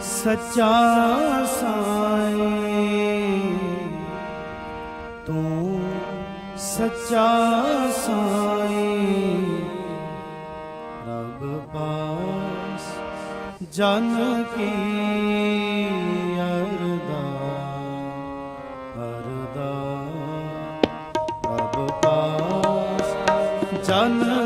ਸੱਚਾ ਸਾਈਂ। ਤੂੰ ਸੱਚਾ ਸਾਈਂ। ਰੱਬ ਪਾਸ ਜਨ ਕੀ ਅਰਦਾ ਅਰਦਾ ਰੱਬ ਪਾਸ ਜਨ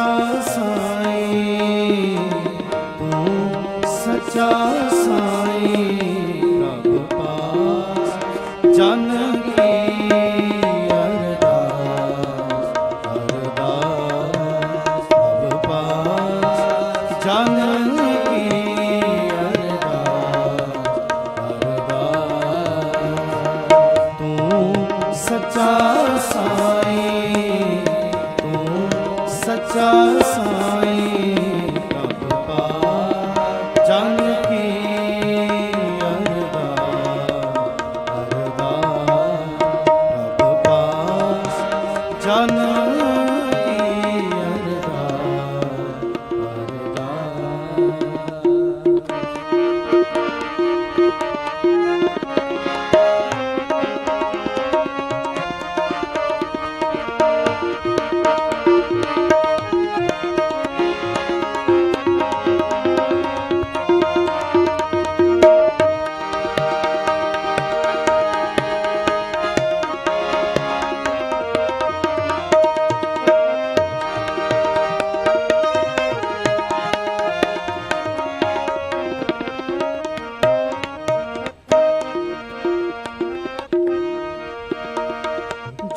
Krishna ਰਸਾਈ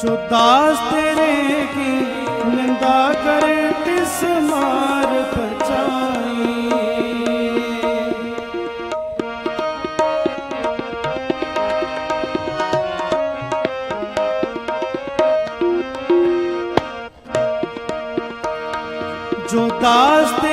ਜੋ ਦਾਸ ਤੇਰੇ ਕੀ ਨਿੰਦਾ ਕਰੇ ਤਿਸ ਮਾਰ ਪਰਚਾਈ ਜੋ ਦਾਸ ਤੇ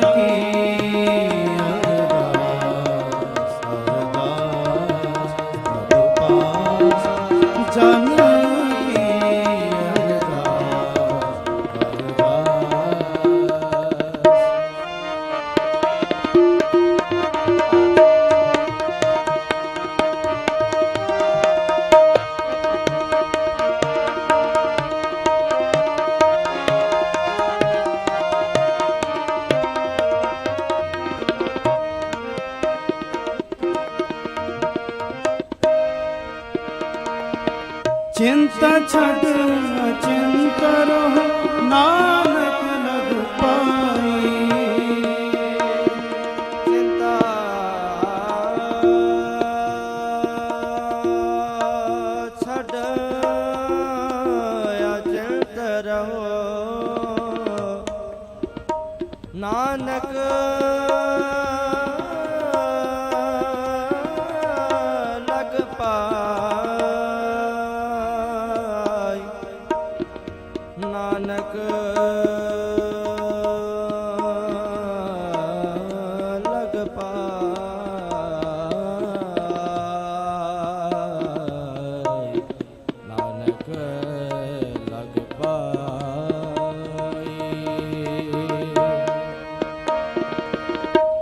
সঙ্গে ਚਿੰਤਾ ਛੱਡ ਚਿੰਤ ਰਹੁ ਨਾਮ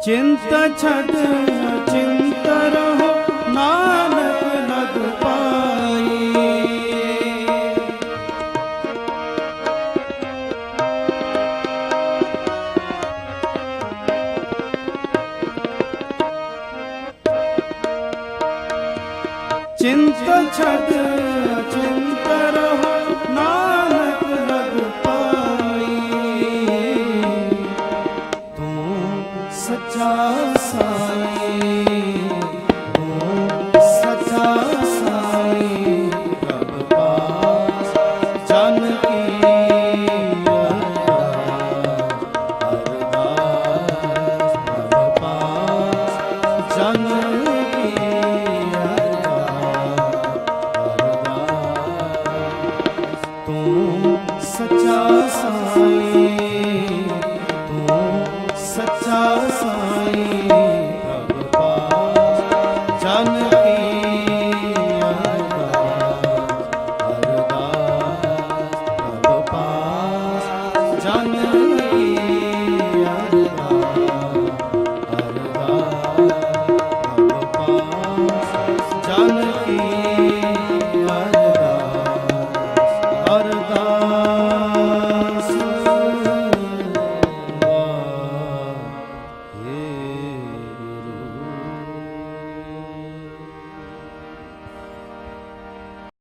ਚਿੰਤ ਛੱਡ ਚਿੰਤ ਰਹੋ ਨਾਨਕ ਲਗ ਪਾਈ। ਚਿੰਤ ਛੱਡ ਸੱਚਾ ਸਾਈਂ